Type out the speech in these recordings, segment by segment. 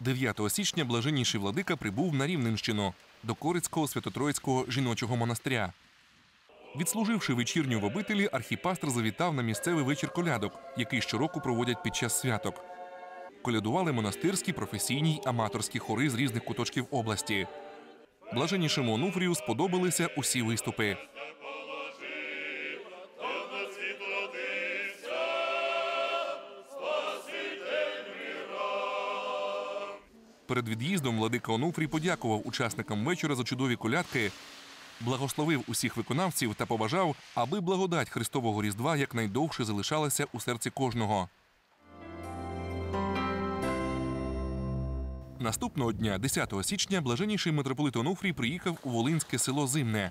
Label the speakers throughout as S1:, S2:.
S1: 9 січня блаженніший владика прибув на Рівненщину до Корицького Святотроїцького жіночого монастиря. Відслуживши вечірню в обителі, архіпастер завітав на місцевий вечір колядок, який щороку проводять під час святок. Колядували монастирські, професійні й аматорські хори з різних куточків області. Блаженнішому Онуфрію сподобалися усі виступи. Перед від'їздом владика Онуфрій подякував учасникам вечора за чудові колядки, благословив усіх виконавців та побажав, аби благодать Христового Різдва якнайдовше залишалася у серці кожного. Наступного дня, 10 січня, блаженніший митрополит Онуфрій приїхав у Волинське село Зимне.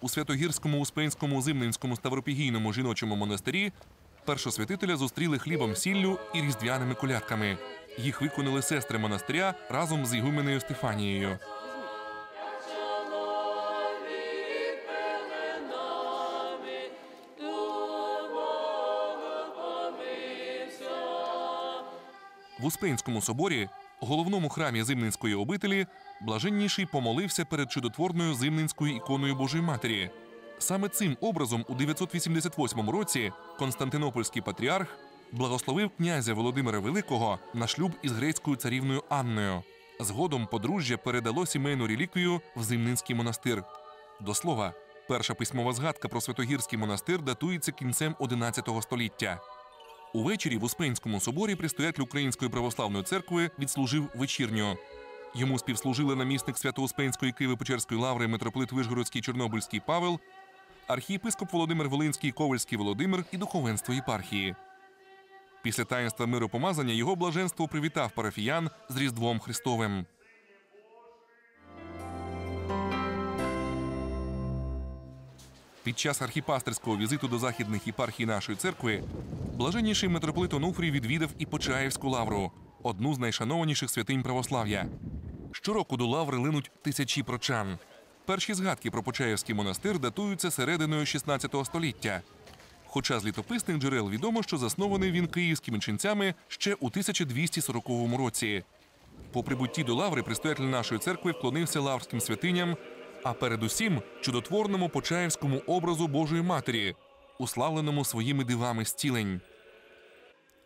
S1: У Святогірському Успенському Зимненському Ставропігійному жіночому монастирі першосвятителя зустріли хлібом сіллю і різдвяними колядками. Їх виконали сестри монастиря разом з ігуменею Стефанією. В Успенському соборі, головному храмі Зимненської обителі, блаженніший помолився перед чудотворною Зимненською іконою Божої Матері. Саме цим образом у 988 році Константинопольський патріарх благословив князя Володимира Великого на шлюб із грецькою царівною Анною. Згодом подружжя передало сімейну реліквію в Зимнинський монастир. До слова, перша письмова згадка про Святогірський монастир датується кінцем XI століття. Увечері в Успенському соборі предстоятель Української православної церкви відслужив вечірню. Йому співслужили намісник Свято-Успенської Києво-Печерської лаври митрополит Вишгородський Чорнобильський Павел, архієпископ Володимир Волинський Ковальський Володимир і духовенство єпархії. Після таїнства миропомазання його блаженство привітав парафіян з Різдвом Христовим. Під час архіпастерського візиту до західних єпархій нашої церкви блаженніший митрополит Онуфрій відвідав і Почаївську лавру, одну з найшанованіших святинь православ'я. Щороку до лаври линуть тисячі прочан. Перші згадки про Почаївський монастир датуються серединою 16 століття. Хоча з літописних джерел відомо, що заснований він київськими ченцями ще у 1240 році. По прибутті до лаври предстоятель нашої церкви вклонився лаврським святиням, а передусім чудотворному почаївському образу Божої Матері, уславленому своїми дивами зцілень.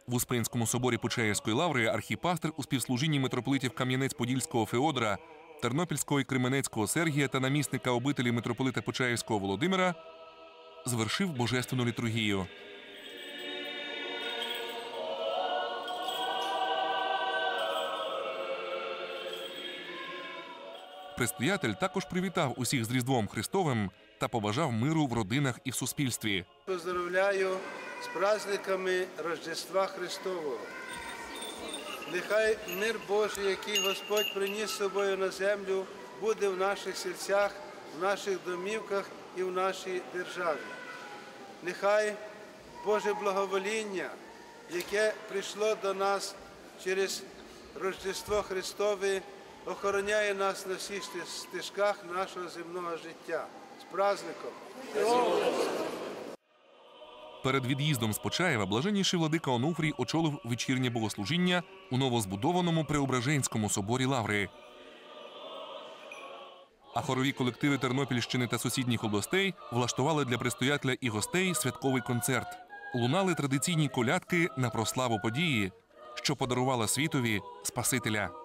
S1: В Успенському соборі Почаївської лаври архіпастер у співслужінні митрополитів Кам'янець-Подільського Феодора, Тернопільського і Кременецького Сергія та намісника обителі митрополита Почаївського Володимира звершив божественну літургію. Предстоятель також привітав усіх з Різдвом Христовим та побажав миру в родинах і в суспільстві.
S2: Поздравляю з праздниками Рождества Христового. Нехай мир Божий, який Господь приніс з собою на землю, буде в наших серцях, в наших домівках і в нашій державі. Нехай Боже благовоління, яке прийшло до нас через Рождество Христове, охороняє нас на всіх стежках нашого земного життя. З праздником!
S1: Перед від'їздом з Почаєва блаженніший владика Онуфрій очолив вечірнє богослужіння у новозбудованому Преображенському соборі Лаври. А хорові колективи Тернопільщини та сусідніх областей влаштували для предстоятеля і гостей святковий концерт. Лунали традиційні колядки на прославу події, що подарувала світові Спасителя.